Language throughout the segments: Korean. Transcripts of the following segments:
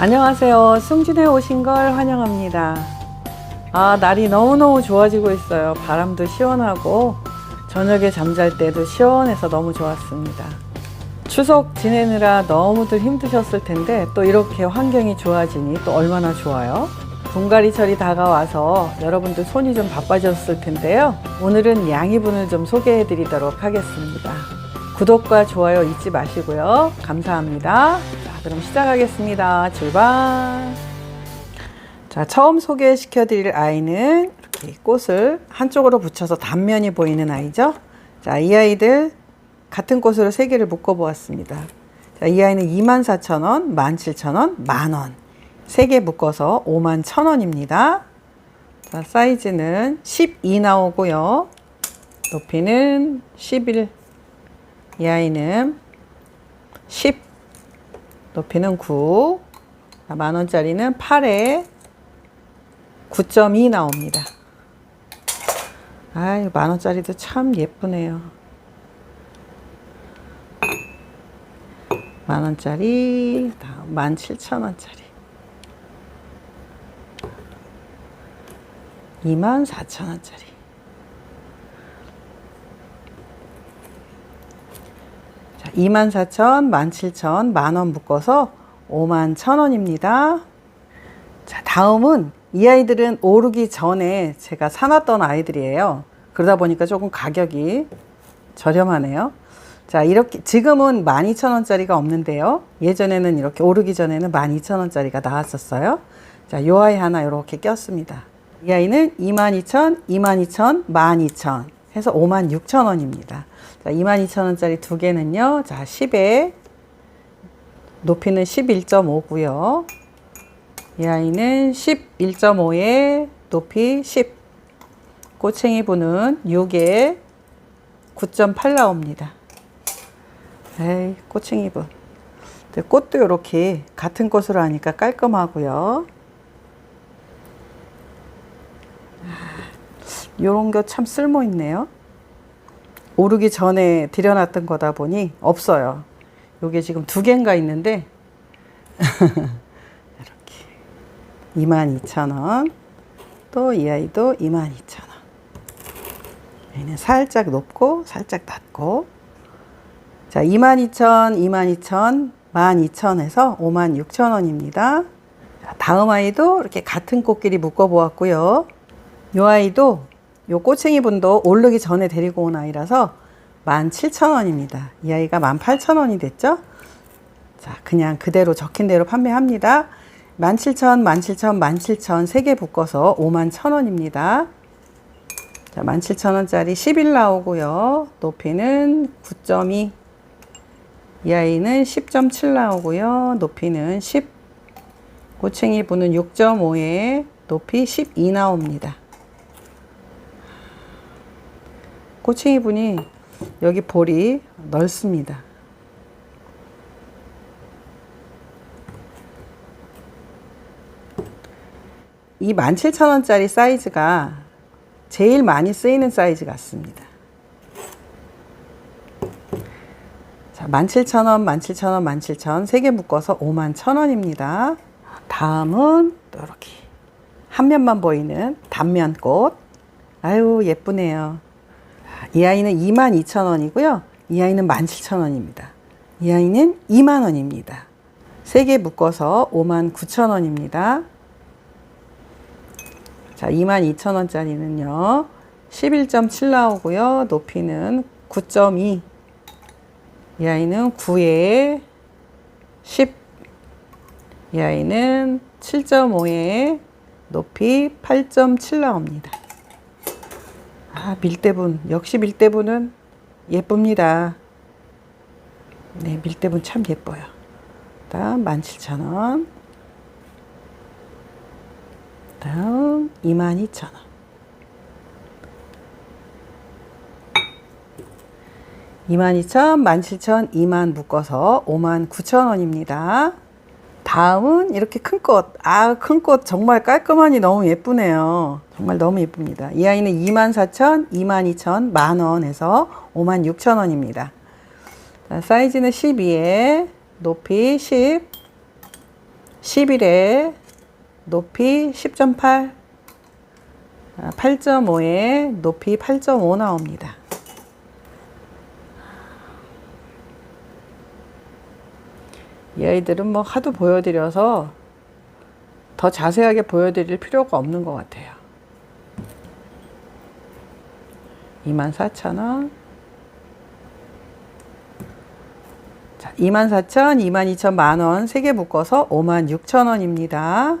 안녕하세요. 승진에 오신 걸 환영합니다. 아, 날이 너무너무 좋아지고 있어요. 바람도 시원하고, 저녁에 잠잘 때도 시원해서 너무 좋았습니다. 추석 지내느라 너무들 힘드셨을 텐데, 또 이렇게 환경이 좋아지니 또 얼마나 좋아요? 분갈이철이 다가와서 여러분들 손이 좀 바빠졌을 텐데요. 오늘은 양이분을 좀 소개해 드리도록 하겠습니다. 구독과 좋아요 잊지 마시고요. 감사합니다. 자, 그럼 시작하겠습니다. 출발. 자, 처음 소개시켜 드릴 아이는 이렇게 꽃을 한쪽으로 붙여서 단면이 보이는 아이죠. 자, 이 아이들 같은 꽃으로 세 개를 묶어 보았습니다. 자, 이 아이는 24,000원, 17,000원, 만원. 세 개 묶어서 5만 1,000원입니다. 자, 사이즈는 12 나오고요. 높이는 11. 이 아이는 10. 높이는 9. 자, 만 원짜리는 8에 9.2 나옵니다. 아이, 만 원짜리도 참 예쁘네요. 만 원짜리, 다음 만 칠천 원짜리. 2만 4천 원짜리. 자, 2만 4천, 1만 7천, 만원 묶어서 5만 1천 원입니다. 자, 다음은 이 아이들은 오르기 전에 제가 사놨던 아이들이에요. 그러다 보니까 조금 가격이 저렴하네요. 자, 이렇게, 지금은 12,000원짜리가 없는데요. 예전에는 이렇게 오르기 전에는 12,000원짜리가 나왔었어요. 자, 요 아이 하나 이렇게 꼈습니다. 이 아이는 22,000, 22,000, 12,000 해서 56,000원입니다. 자, 22,000원짜리 두 개는요. 자, 10에 높이는 11.5고요. 이 아이는 11.5에 높이 10. 꼬챙이 분은 6에 9.8 나옵니다. 에이, 꼬챙이 분. 꽃도 이렇게 같은 꽃으로 하니까 깔끔하고요. 요런 거 참 쓸모 있네요. 오르기 전에 들여놨던 거다 보니 없어요. 요게 지금 두 개인가 있는데 이렇게 22,000원. 또 이 아이도 22,000원. 얘는 살짝 높고 살짝 낮고 자, 22,000, 22,000, 12,000에서 56,000원입니다. 다음 아이도 이렇게 같은 꽃끼리 묶어 보았고요. 요 아이도 요 꼬챙이 분도 오르기 전에 데리고 온 아이라서 17,000원입니다. 이 아이가 18,000원이 됐죠? 자, 그냥 그대로 적힌 대로 판매합니다. 17,000, 17,000, 17,000세개 묶어서 51,000원입니다. 자, 17,000원짜리 11 나오고요. 높이는 9.2. 이 아이는 10.7 나오고요. 높이는 10. 꼬챙이 분은 6.5에 높이 12 나옵니다. 꼬챙이 분이 여기 볼이 넓습니다. 이 17,000원짜리 사이즈가 제일 많이 쓰이는 사이즈 같습니다. 자, 17,000원, 17,000원, 17,000원 세 개 묶어서 51,000원입니다. 다음은 또 이렇게 한 면만 보이는 단면꽃. 아유, 예쁘네요. 이 아이는 22,000원이고요. 이 아이는 17,000원입니다. 이 아이는 2만원입니다. 세 개 묶어서 59,000원입니다. 자, 22,000원짜리는요. 11.7 나오고요. 높이는 9.2. 이 아이는 9에 10. 이 아이는 7.5에 높이 8.7 나옵니다. 아, 밀대분. 역시 밀대분은 예쁩니다. 네, 밀대분 참 예뻐요. 다음 17,000원. 다음 22,000원. 이만 이천, 만 칠천, 이만 묶어서 오만 구천 원입니다. 다음은 이렇게 큰 꽃. 아, 큰 꽃 정말 깔끔하니 너무 예쁘네요. 정말 너무 예쁩니다. 이 아이는 24,000, 22,000, 만원 해서 56,000원입니다. 자, 사이즈는 12에 높이 10, 11에 높이 10.8 8.5에 높이 8.5 나옵니다. 이 아이들은 뭐 하도 보여드려서 더 자세하게 보여드릴 필요가 없는 것 같아요. 24,000원. 자, 24,000, 22,000 만원 세개 묶어서 56,000원입니다.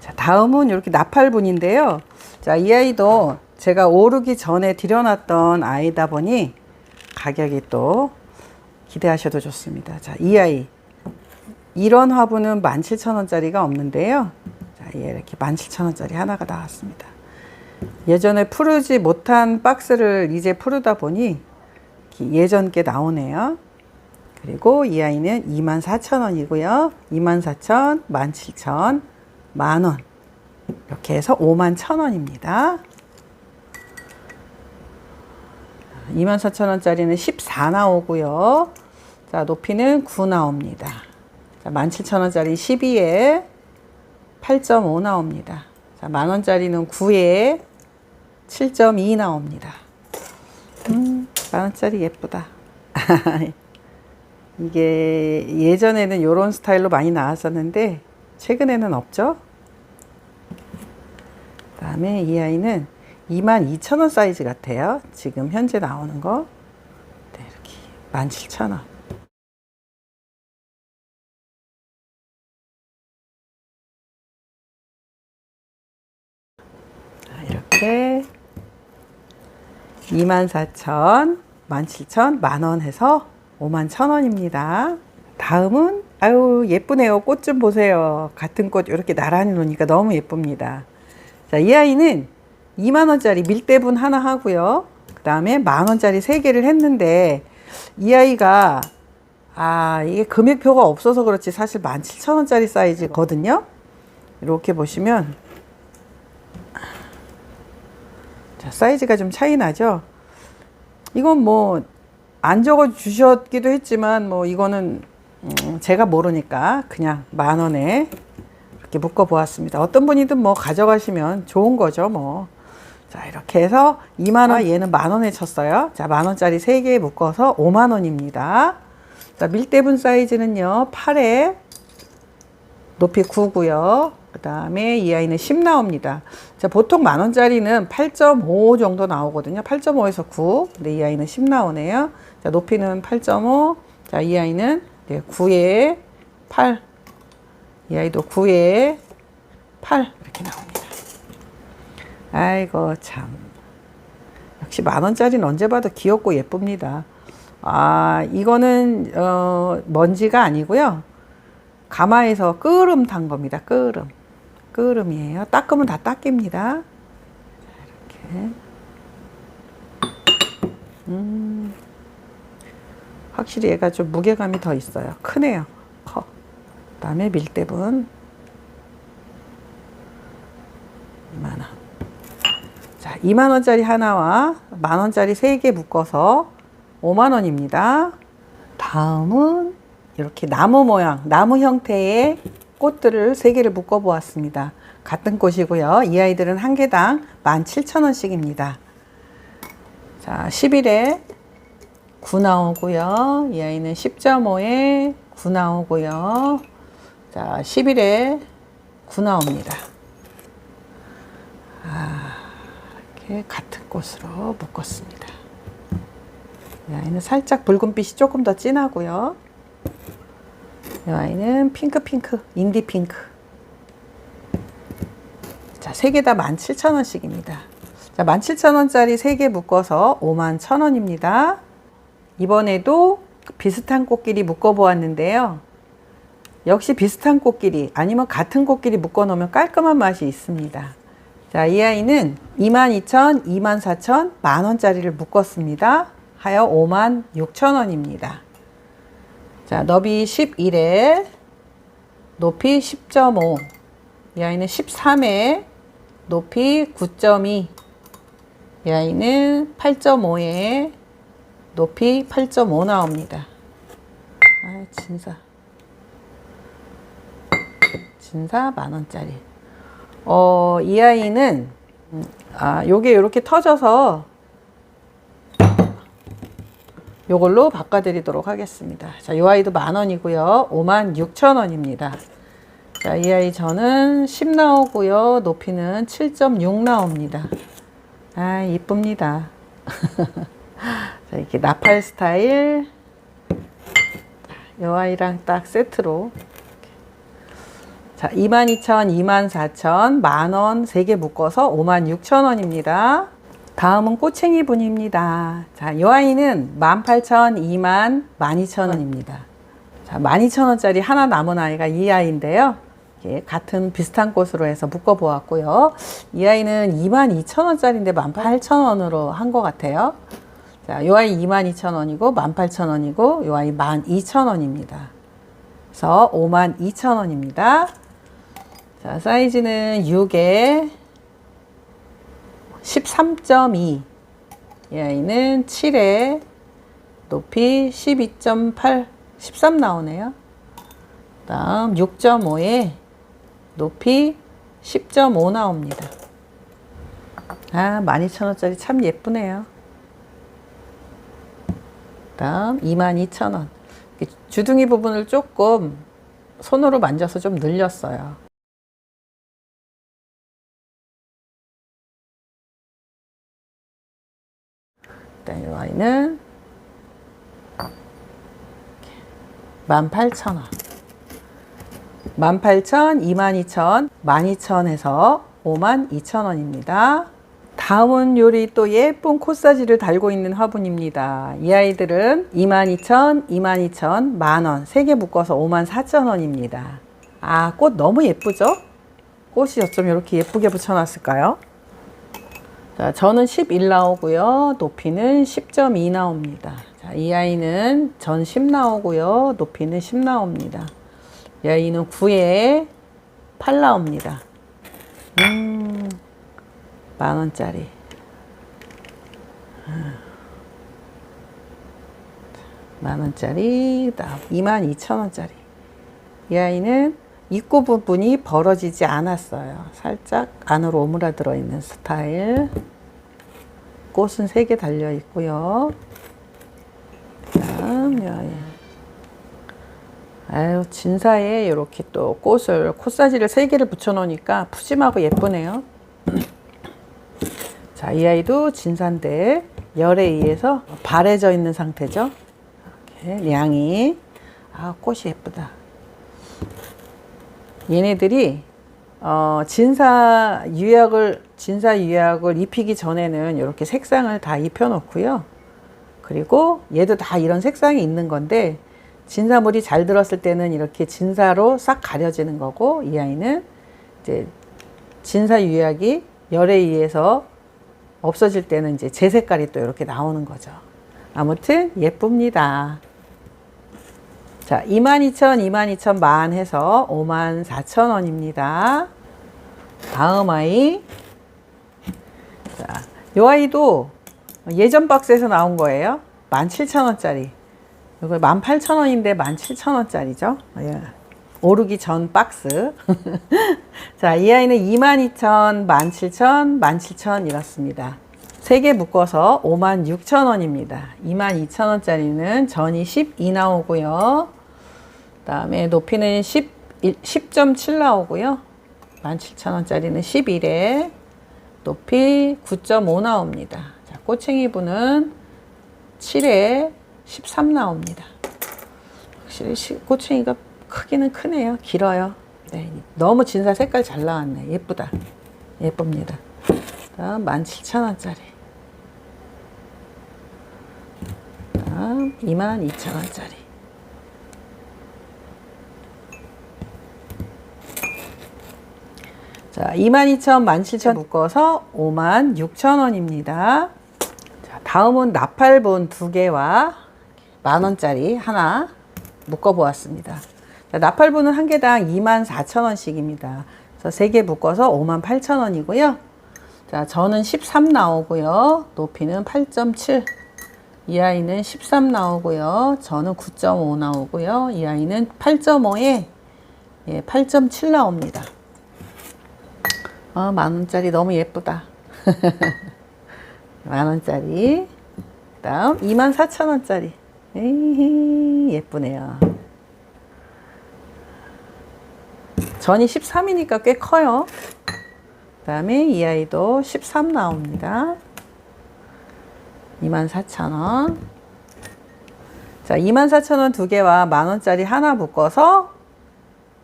자, 다음은 이렇게 나팔분인데요. 자, 이 아이도 제가 오르기 전에 들여놨던 아이다 보니 가격이 또 기대하셔도 좋습니다. 자, 이 아이. 이런 화분은 17,000원짜리가 없는데요. 자, 얘 이렇게 17,000원짜리 하나가 나왔습니다. 예전에 푸르지 못한 박스를 이제 푸르다 보니 예전 게 나오네요. 그리고 이 아이는 24,000원이고요. 24,000, 17,000, 만원. 이렇게 해서 51,000원입니다. 24,000원짜리는 14 나오고요. 자, 높이는 9 나옵니다. 자, 17,000원짜리 12에 8.5 나옵니다. 자, 만원짜리는 9에 7.2 나옵니다. 음, 만원짜리 예쁘다. 이게 예전에는 이런 스타일로 많이 나왔었는데 최근에는 없죠. 다음에 이 아이는 22,000원 사이즈 같아요. 지금 현재 나오는 거. 네, 이렇게 17,000원. 이렇게 24,000, 17,000, 만원 해서 51,000원입니다. 다음은 아유 예쁘네요. 꽃 좀 보세요. 같은 꽃 이렇게 나란히 놓으니까 너무 예쁩니다. 자, 이 아이는 2만 원짜리 밀대분 하나 하고요. 그 다음에 만 원짜리 세 개를 했는데 이 아이가 아 이게 금액표가 없어서 그렇지 사실 17,000원짜리 사이즈거든요. 이렇게 보시면 자, 사이즈가 좀 차이 나죠. 이건 뭐 안 적어 주셨기도 했지만 뭐 이거는 음, 제가 모르니까 그냥 만 원에 이렇게 묶어 보았습니다. 어떤 분이든 뭐 가져가시면 좋은 거죠, 뭐. 자, 이렇게 해서 2만 원, 얘는 만 원에 쳤어요. 자, 만 원짜리 3개 묶어서 5만 원입니다. 자, 밀대분 사이즈는요, 8에 높이 9고요. 그 다음에 이 아이는 10 나옵니다. 자, 보통 만 원짜리는 8.5 정도 나오거든요. 8.5에서 9. 근데 이 아이는 10 나오네요. 자, 높이는 8.5. 자, 이 아이는 네, 9에 8. 이 아이도 9에 8. 이렇게 나옵니다. 아이고, 참. 역시 만 원짜리는 언제 봐도 귀엽고 예쁩니다. 아, 이거는, 어, 먼지가 아니고요. 가마에서 끄름 탄 겁니다. 끄름. 끄름이에요. 닦으면 다 닦입니다. 이렇게. 음. 확실히 얘가 좀 무게감이 더 있어요. 크네요. 커. 그 다음에 밀대분. 2만원. 자, 2만원짜리 하나와 만원짜리 세 개 묶어서 5만원입니다. 다음은 이렇게 나무 모양, 나무 형태의 꽃들을 세 개를 묶어 보았습니다. 같은 꽃이고요. 이 아이들은 한 개당 17,000원씩입니다. 자, 10일에 9 나오고요. 이 아이는 10.5에 9 나오고요. 자, 10일에 9 나옵니다. 아, 이렇게 같은 꽃으로 묶었습니다. 이 아이는 살짝 붉은빛이 조금 더 진하고요. 이 아이는 핑크 핑크, 인디 핑크. 자, 세개다 17,000원씩입니다. 자, 17,000원짜리 세개 묶어서 51,000원입니다. 이번에도 비슷한 꽃끼리 묶어 보았는데요. 역시 비슷한 꽃끼리 아니면 같은 꽃끼리 묶어 놓으면 깔끔한 맛이 있습니다. 자, 이 아이는 22,000, 24,000, 만원짜리를 묶었습니다. 하여 56,000원입니다. 자, 너비 11에 높이 10.5. 이 아이는 13에 높이 9.2. 이 아이는 8.5에 높이 8.5 나옵니다. 아, 진짜. 진사 만원짜리. 어, 이 아이는, 음, 아, 요게 이렇게 터져서 요걸로 바꿔드리도록 하겠습니다. 자, 요 아이도 만 원이고요. 5만 6천 원입니다. 자, 이 아이 저는 10 나오고요. 높이는 7.6 나옵니다. 아, 이쁩니다. 자, 이렇게 나팔 스타일. 요 아이랑 딱 세트로. 자, 22,000, 24,000, 만원 3개 묶어서 56,000원입니다. 다음은 꼬챙이 분입니다. 자, 요 아이는 18,000, 2만, 12,000원입니다. 자, 12,000원짜리 하나 남은 아이가 이 아이인데요. 이렇게 같은 비슷한 꽃으로 해서 묶어 보았고요. 이 아이는 22,000원짜리인데 18,000원으로 한 것 같아요. 자, 요 아이 22,000원이고 18,000원이고 요 아이 12,000원입니다. 그래서 52,000원입니다. 자, 사이즈는 6에 13.2. 이 아이는 7에 높이 12.8, 13 나오네요. 다음 6.5에 높이 10.5 나옵니다. 아, 12,000원짜리 참 예쁘네요. 다음 22,000원. 주둥이 부분을 조금 손으로 만져서 좀 늘렸어요. 일단 이 아이는 18,000원. 18,000, 22,000, 12,000에서 52,000원입니다. 다음은 요리 또 예쁜 코사지를 달고 있는 화분입니다. 이 아이들은 22,000, 22,000, 만원, 3개 묶어서 54,000원입니다. 아, 꽃 너무 예쁘죠? 꽃이 어쩜 이렇게 예쁘게 붙여놨을까요? 자, 저는 11 나오고요. 높이는 10.2 나옵니다. 자, 이 아이는 전 10 나오고요. 높이는 10 나옵니다. 이 아이는 9에 8 나옵니다. 음, 만 원짜리. 만 원짜리, 다음 2만 2천 원짜리. 이 아이는 입구 부분이 벌어지지 않았어요. 살짝 안으로 오므라들어 있는 스타일. 꽃은 3개 달려 있고요. 아유, 진사에 이렇게 또 꽃을, 코사지를 3개를 붙여 놓으니까 푸짐하고 예쁘네요. 자, 이 아이도 진사인데 열에 의해서 바래져 있는 상태죠. 이렇게 양이. 아, 꽃이 예쁘다. 얘네들이 어, 진사 유약을 진사 유약을 입히기 전에는 이렇게 색상을 다 입혀 놓고요. 그리고 얘도 다 이런 색상이 있는 건데 진사물이 잘 들었을 때는 이렇게 진사로 싹 가려지는 거고 이 아이는 이제 진사 유약이 열에 의해서 없어질 때는 이제 제 색깔이 또 이렇게 나오는 거죠. 아무튼 예쁩니다. 자, 22,000, 22,000 만 해서 54,000원입니다. 다음 아이. 자, 요 아이도 예전 박스에서 나온 거예요. 17,000원짜리. 이거 18,000원인데 17,000원짜리죠. 예. 오르기 전 박스. 자, 이 아이는 22,000, 17,000, 17,000 이렇습니다. 3개 묶어서 56,000원입니다. 22,000원짜리는 전이 12 나오고요. 그 다음에 높이는 10, 10.7 나오고요. 17,000원짜리는 11에 높이 9.5 나옵니다. 자, 꼬챙이 분은 7에 13 나옵니다. 확실히 시, 꼬챙이가 크기는 크네요. 길어요. 네, 너무 진사 색깔 잘 나왔네. 예쁘다. 예쁩니다. 다음 17,000원짜리. 다음 22,000원짜리. 자, 22,000, 17,000 묶어서 56,000원입니다. 자, 다음은 나팔본 두 개와 만 원짜리 하나 묶어 보았습니다. 자, 나팔본은 한 개당 24,000원씩입니다. 그래서 세 개 묶어서 58,000원이고요. 자, 저는 13 나오고요. 높이는 8.7. 이 아이는 13 나오고요. 저는 9.5 나오고요. 이 아이는 8.5에 예, 8.7 나옵니다. 아, 만 원짜리 너무 예쁘다. 만 원짜리. 다음 2만 4천 원짜리. 에이, 예쁘네요. 전이 13이니까 꽤 커요. 그 다음에 이 아이도 13 나옵니다. 24,000원. 자, 24,000원 두 개와 만원짜리 하나 묶어서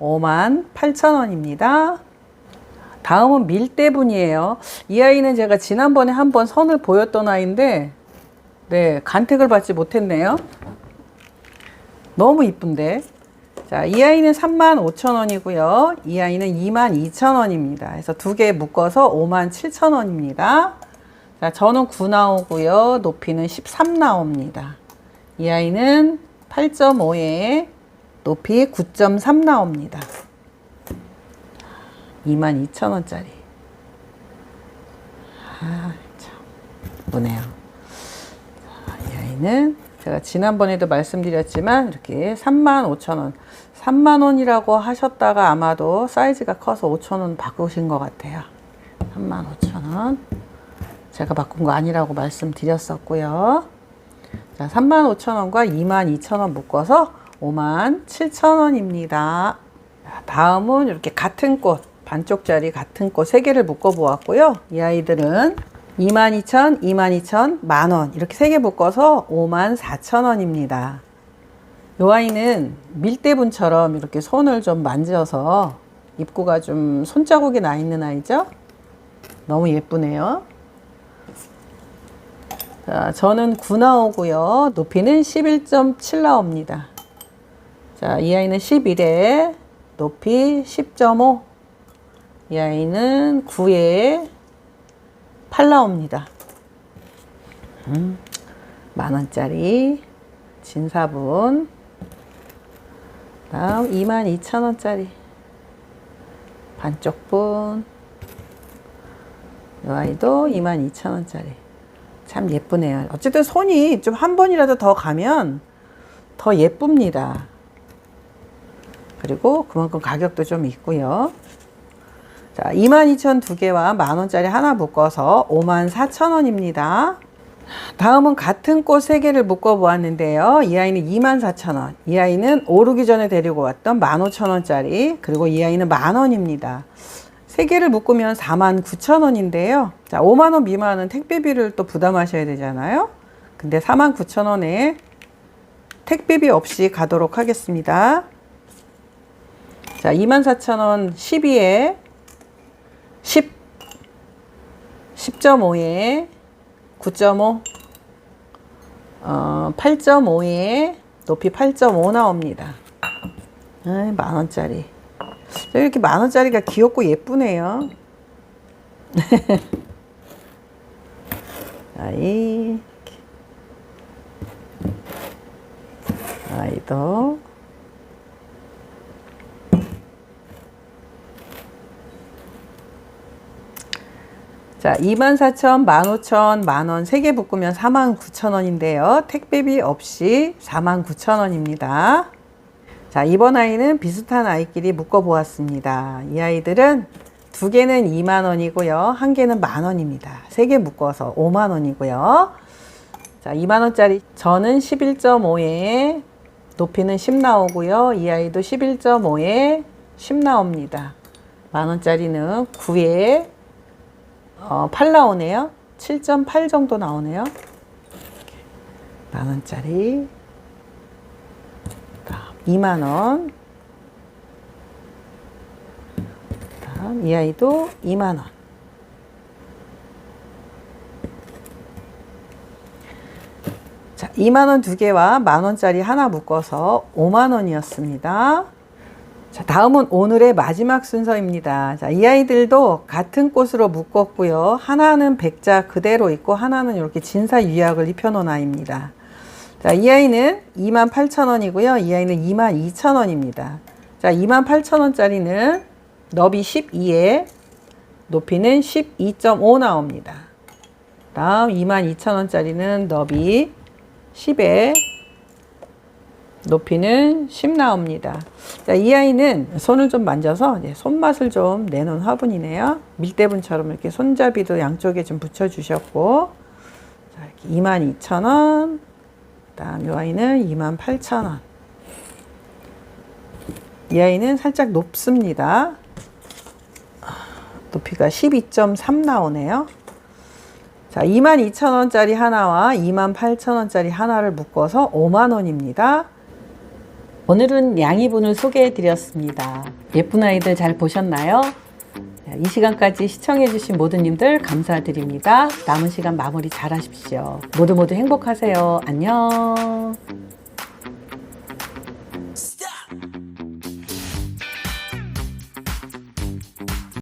58,000원입니다. 다음은 밀대분이에요. 이 아이는 제가 지난번에 한번 선을 보였던 아이인데, 네, 간택을 받지 못했네요. 너무 이쁜데. 자, 이 아이는 35,000원이고요. 이 아이는 22,000원입니다. 그래서 두 개 묶어서 57,000원입니다. 자, 저는 9 나오고요. 높이는 13 나옵니다. 이 아이는 8.5에 높이 9.3 나옵니다. 22,000원짜리. 아, 참. 자, 이 아이는 제가 지난번에도 말씀드렸지만 이렇게 35,000원. 3만원이라고 하셨다가 아마도 사이즈가 커서 5,000원 바꾸신 것 같아요. 35,000원. 제가 바꾼 거 아니라고 말씀드렸었고요. 자, 35,000원과 22,000원 묶어서 57,000원입니다. 다음은 이렇게 같은 꽃, 반쪽짜리 같은 꽃 3개를 묶어 보았고요. 이 아이들은 22,000, 22,000, 만원 이렇게 3개 묶어서 54,000원입니다. 이 아이는 밀대분처럼 이렇게 손을 좀 만져서 입구가 좀 손자국이 나 있는 아이죠. 너무 예쁘네요. 자, 저는 9 나오고요. 높이는 11.7 나옵니다. 자, 이 아이는 11에 높이 10.5. 이 아이는 9에 8 나옵니다. 음, 만 원짜리 진사분. 다음 22,000원짜리 반쪽 분. 이 아이도 22,000원짜리. 참 예쁘네요. 어쨌든 손이 좀 한 번이라도 더 가면 더 예쁩니다. 그리고 그만큼 가격도 좀 있고요. 자, 22,000 두 개와 만 원짜리 하나 묶어서 54,000원입니다. 다음은 같은 꽃 세 개를 묶어 보았는데요. 이 아이는 24,000원. 이 아이는 오르기 전에 데리고 왔던 15,000원짜리. 그리고 이 아이는 만 원입니다. 세 개를 묶으면 49,000원인데요. 자, 5만 원 미만은 택배비를 또 부담하셔야 되잖아요. 근데 49,000원에 택배비 없이 가도록 하겠습니다. 자, 24,000원 12에 10 10.5에 9.5 어, 8.5에 높이 8.5 나옵니다. 아, 만 원짜리. 이렇게 만 원짜리가 귀엽고 예쁘네요. 아이, 아이도. 자, 24,000, 15,000, 만원 3개 묶으면 49,000원인데요. 택배비 없이 49,000원입니다. 자, 이번 아이는 비슷한 아이끼리 묶어 보았습니다. 이 아이들은 두 개는 2만 원이고요. 한 개는 만 원입니다. 세 개 묶어서 5만 원이고요. 자, 2만 원짜리 저는 11.5에 높이는 10 나오고요. 이 아이도 11.5에 10 나옵니다. 만 원짜리는 9에 어, 8 나오네요. 7.8 정도 나오네요. 만 원짜리 2만 원. 다음 이 아이도 2만 원. 자, 2만 원 두 개와 만 원짜리 하나 묶어서 5만 원이었습니다. 자, 다음은 오늘의 마지막 순서입니다. 자, 이 아이들도 같은 꽃으로 묶었고요. 하나는 백자 그대로 있고 하나는 이렇게 진사 유약을 입혀 놓은 아이입니다. 자, 이 아이는 28,000원이고요. 이 아이는 22,000원입니다. 자, 28,000원짜리는 너비 12에 높이는 12.5 나옵니다. 다음 22,000원짜리는 너비 10에 높이는 10 나옵니다. 자, 이 아이는 손을 좀 만져서 손맛을 좀 내놓은 화분이네요. 밀대분처럼 이렇게 손잡이도 양쪽에 좀 붙여주셨고, 자, 이렇게 22,000원. 다음 이 아이는 28,000원. 이 아이는 살짝 높습니다. 높이가 12.3 나오네요. 자, 22,000원짜리 하나와 28,000원짜리 하나를 묶어서 5만원입니다. 오늘은 양이분을 소개해 드렸습니다. 예쁜 아이들 잘 보셨나요? 자, 이 시간까지 시청해 주신 모든 님들 감사드립니다. 남은 시간 마무리 잘 하십시오. 모두 모두 행복하세요. 안녕.